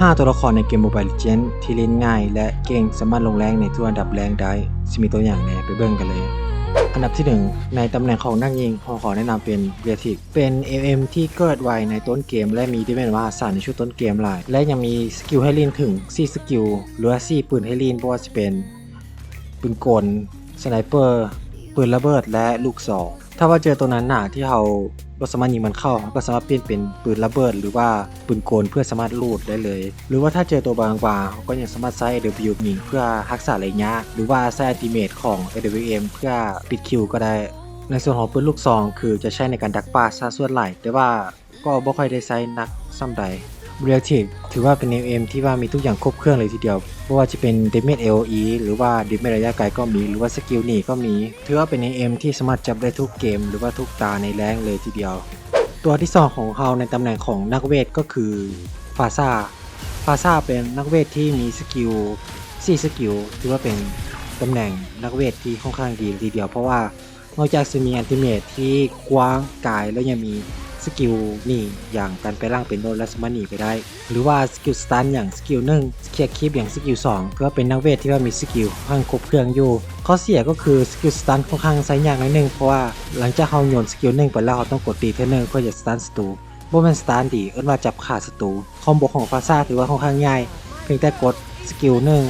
5 ตัวละครในเกม Mobile Legends ที่เล่นง่าย และเก่งสามารถลงแรงในทุกอันดับแรงได้สิมีตัวอย่างแน่ไปเบิ่งกันเลย อันดับที่ 1 ในตำแหน่งของนักยิงขอขอแนะนำเป็นเบียทิกเป็น MM ที่เกิดไวในต้นเกม และมีดีเมจมหาศาลในช่วงต้นเกมหลาย และยังมีสกิลให้ลีนถึง 4 สกิลหรือว่า4ปืนให้ลีนเพราะว่าจะเป็นปืนกลสไนเปอร์ปืนระเบิดและลูกซองถ้าว่าเจอตัวนั้นหนาที่เรา เราสามารถยิงมันเข้าเราก็สามารถเปลี่ยนเป็นปืนระเบิด หรือว่าปืนกลเพื่อสามารถลูดได้เลย หรือว่าถ้าเจอตัวบางกว่าเราก็ยังสามารถใช้ AW ยิงเพื่อฮักษาระยะหรือว่าใช้อัติเมตของ AWM เพื่อปิดคิวก็ได้ ในส่วนของปืนลูกซอง คือจะใช้ในการดักปลาซะส่วนใหญ่แต่ว่าก็บ่ค่อยได้ใช้นักซ้ำใด r e a t i c ถือว่าเป็น MM ที่ว่ามีทุกอย่างครบเครื่องเลยทีเดียวไม่ว่าจะเป็น Damage AOE หรือว่า Damage ระยะไกลก็มี หรือว่าสกิลหนีก็มี ถือว่าเป็น MM ที่สามารถจับได้ทุกเกม หรือว่าทุกตาในแรงเลยทีเดียว ตัวที่ 2 ของเขาในตำแหน่งของนักเวทก็คือฟาซาฟาซาเป็นนักเวทที่มีสกิล4สกิลถือว่าเป็นตำแหน่งนักเวทที่ค่อนข้างดีเลยทีเดียว เพราะว่านอกจากจะมีอันติเมทที่กว้างกายแล้วยังมี สกิลนี่อย่างการไปล่างเป็นโนและสมานีไปได้ หรือว่าสกิลสตันอย่างสกิลหนึ่งสกิลคลิปอย่างสกิลสองก็เป็นนักเวทที่ว่ามีสกิลค่อนข้างครบเครื่องอยู่ข้อเสียก็คือสกิลสตันค่อนข้างใช้ยากนิดนึงเพราะว่าหลังจากเขาโยนสกิลหนึ่งไปแล้วเขาต้องกดตีเท่านึงเพื่อจะสตันศัตรูบ่แม่นสตันดีเอิ้นว่าจับขาศัตรูคอมโบของฟาซ่าถือว่าค่อนข้างง่าย เพียงแต่กดสกิลหนึ่ง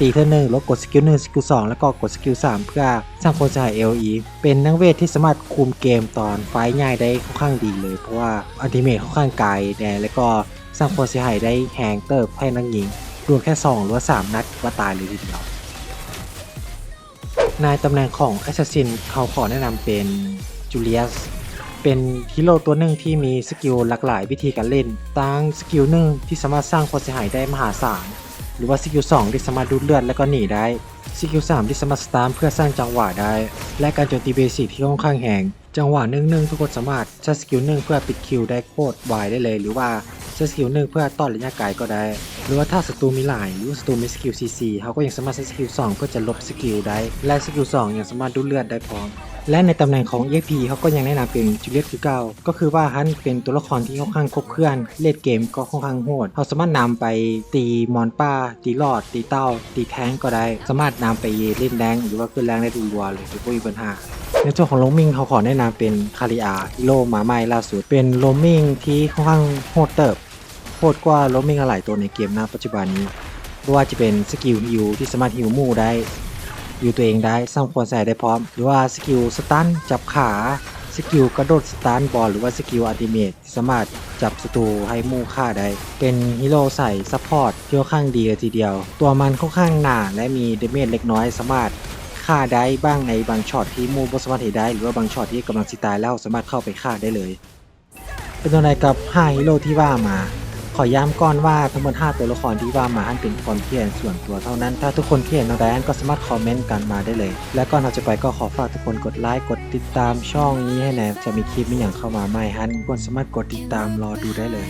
ตีเท่านึงแล้วกดสกิลหนึ่งสกิลสองแล้วก็กดสกิลสามเพื่อสร้างคนสหาย LE เป็นนักเวทที่สามารถคุมเกมตอนไฟง่ายได้ค่อนข้างดีเลย เพราะว่าอัลติเมทค่อนข้างไกลแน่แล้วก็สร้างความเสียหายได้แฮงเติบให้นักยิงรวมแค่2หรือว่า3นัดว่าตายเลยทีเดียวในตำแหน่งของ Assassin เขาขอแนะนำเป็น Julius เป็นฮีโร่ตัวหนึ่งที่มีสกิลหลากหลายวิธีการเล่นตั้งสกิลหนึ่งที่สามารถสร้างความเสียหายได้มหาศาล หรือว่าสกิล2ที่สามารถดูดเลือดและก็หนีได้สกิล3ที่สามารถสตาร์เพื่อสร้างจังหวะได้ และการโจมตีเบสิกที่ค่อนข้างแหงจังหวะหนึ่งหนึ่งทุกคนสามารถใช้สกิลหนึ่งเพื่อปิดคิวได้โคตรไวได้เลย หรือว่าใช้สกิลหนึ่งเพื่อต้อนระยะไกลก็ได้ หรือว่าถ้าศัตรูมีหลายหรือศัตรูมีสกิล CC เขาก็ยังสามารถใช้สกิล2เพื่อจะลบสกิลได้และสกิล2ยังสามารถดูดเลือดได้พร้อม และในตำแหน่งของ EXP เขาก็ยังแนะนำเป็นจูเลียตคือเก้าก็คือว่าฮันเป็นตัวละครที่ค่อนข้างครบเครื่องเล่นเกมก็ค่อนข้างโหดเขาสามารถนำไปตีมอนป้า ตีลอด ตีเต้า ตีแท้งก็ได้ สามารถนำไปเล่นแรงหรือว่าขึ้นแรงได้ดูรัวเลยโดยไม่มีปัญหาในส่วนของโลมิงเขาขอแนะนำเป็นคาริอาฮิโร่หมาใหม่ล่าสุด เป็นโลมิงที่ค่อนข้างโหดเติบโหดกว่าโลมิงหลายตัวในเกมณปัจจุบันนี้ไม่ว่าจะเป็นสกิลฮิวที่สามารถฮิวมู่ได้ อยู่ตัวเองได้สร้างความเสียหายได้พร้อม หรือว่าสกิลสตันจับขาสกิลกระโดดสตันบอลหรือว่าสกิลอัลติเมทสามารถจับศัตรูให้มู่ฆ่าได้ เป็นฮีโร่ใส่ซัพพอร์ตที่ค่อนข้างดีเลยทีเดียว ตัวมันค่อนข้างหนาและมีเดเมจเล็กน้อยสามารถฆ่าได้บ้างในบางช็อตที่มู่บสามารถเห็นได้ หรือว่าบางช็อตที่กำลังสิตายแล้วสามารถเข้าไปฆ่าได้เลย เป็นตัวไหนกับ5ฮีโร่ที่ว่ามา อย้ำก่อนว่าทั้งหมด5ตัวละครที่ว่ามาอันเป็นความคิดเห็นส่วนตัวเท่านั้น ถ้าทุกคนคิดเห็นอะไรอันก็สามารถคอมเมนต์กันมาได้เลย และก่อนเราจะไปก็ขอฝากทุกคนกดไลค์กดติดตามช่องนี้ให้แหนจะมีคลิปมีอย่างเข้ามาใหม่ฮันทุกคนสามารถกดติดตามรอดูได้เลย